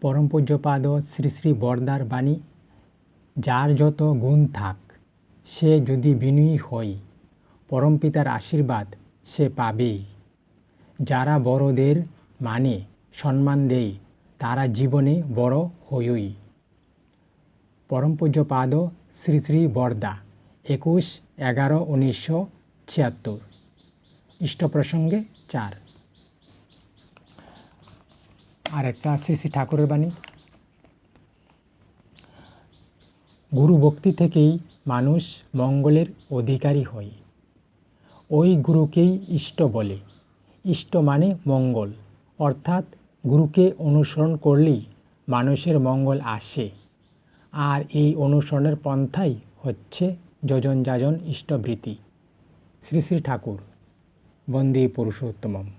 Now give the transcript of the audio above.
পরম শ্রী শ্রী বরদার বাণী। যার যত গুণ থাক, সে যদি বিনয়ী হয় পরম পিতার আশীর্বাদ সে পাবেই। যারা বড়দের মানে সম্মান দেয় তারা জীবনে বড় হয়ই পরম শ্রী শ্রী বরদা, একুশ এগারো উনিশশো ছিয়াত্তর। ইষ্টপ্রসঙ্গে চার। আর একটা শ্রী শ্রী ঠাকুরের বাণী। গুরু ভক্তি থেকেই মানুষ মঙ্গলের অধিকারী হয়। ওই গুরুকেই ইষ্ট বলে। ইষ্ট মানে মঙ্গল। অর্থাৎ গুরুকে অনুসরণ করলেই মানুষের মঙ্গল আসে। আর এই অনুসরণের পন্থাই হচ্ছে যজন যাজন ইষ্টবৃত্তি শ্রী শ্রী ঠাকুর। বন্দে পুরুষোত্তমম।